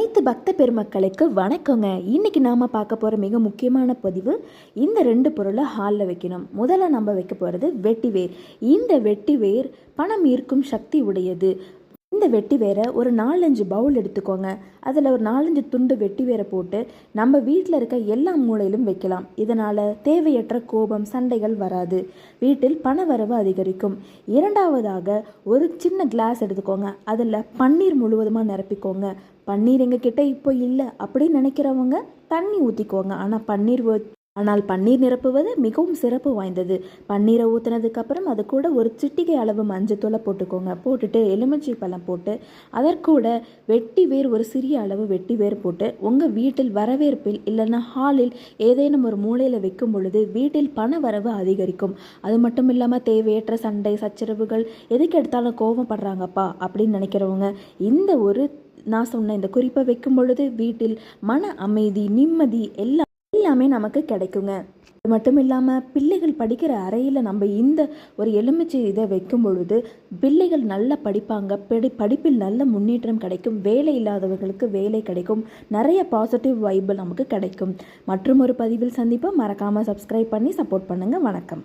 அனைத்து பக்த பெருமக்களுக்கு வணக்கங்க. இன்னைக்கு நாம பார்க்க போற மிக முக்கியமான பதிவு இந்த ரெண்டு பொருளை ஹாலில் வைக்கணும். முதல்ல நம்ம வைக்க போறது வெட்டிவேர் இந்த வெட்டிவேர் பணம் ஈர்க்கும் சக்தி உடையது. இந்த வெட்டி வேரை ஒரு நாலஞ்சு பவுல் எடுத்துக்கோங்க. அதில் ஒரு நாலஞ்சு துண்டு வெட்டி வேரை போட்டு நம்ம வீட்டில் இருக்க எல்லா மூலையிலும் வைக்கலாம். இதனால் தேவையற்ற கோபம் சண்டைகள் வராது. வீட்டில் பண வரவு அதிகரிக்கும். இரண்டாவதாக ஒரு சின்ன கிளாஸ் எடுத்துக்கோங்க. அதில் பன்னீர் முழுவதுமாக நிரப்பிக்கோங்க. பன்னீர் எங்ககிட்ட இப்போ இல்லை அப்படின்னு நினைக்கிறவங்க தண்ணி ஊற்றிக்கோங்க ஆனால் பன்னீர் ஆனால் பன்னீர் நிரப்புவது மிகவும் சிறப்பு வாய்ந்தது. பன்னீரை ஊற்றுனதுக்கு அப்புறம் அது கூட ஒரு சிட்டிகை அளவு மஞ்சத்தூளை போட்டுக்கோங்க. போட்டுட்டு எலுமிச்சை பழம் போட்டு அதற்கூட வெட்டி வேர் ஒரு சிறிய அளவு வெட்டி வேர் போட்டு உங்கள் வீட்டில் வரவேற்பில் இல்லைன்னா ஹாலில் ஏதேனும் ஒரு மூலையில் வைக்கும் பொழுது வீட்டில் பண வரவு அதிகரிக்கும். அது மட்டும் இல்லாமல் தேவையற்ற சண்டை சச்சரவுகள் எதுக்கு எடுத்தாலும் கோவப்படுறாங்கப்பா அப்படின்னு நினைக்கிறவங்க இந்த ஒரு நான் சொன்ன இந்த குறிப்பை வைக்கும் பொழுது வீட்டில் மன அமைதி நிம்மதி எல்லாம் எல்லாமே நமக்கு கிடைக்குங்க. அது மட்டும் இல்லாமல் பிள்ளைகள் படிக்கிற அறையில் நம்ம இந்த ஒரு எலுமிச்சை இதை வைக்கும் பொழுது பிள்ளைகள் நல்லா படிப்பாங்க. படி படிப்பில் நல்ல முன்னேற்றம் கிடைக்கும். வேலை இல்லாதவர்களுக்கு வேலை கிடைக்கும். நிறைய பாசிட்டிவ் வைபிள் நமக்கு கிடைக்கும். மற்றும் ஒரு பதிவில் சந்திப்போம். மறக்காமல் சப்ஸ்கிரைப் பண்ணி சப்போர்ட் பண்ணுங்கள் வணக்கம்.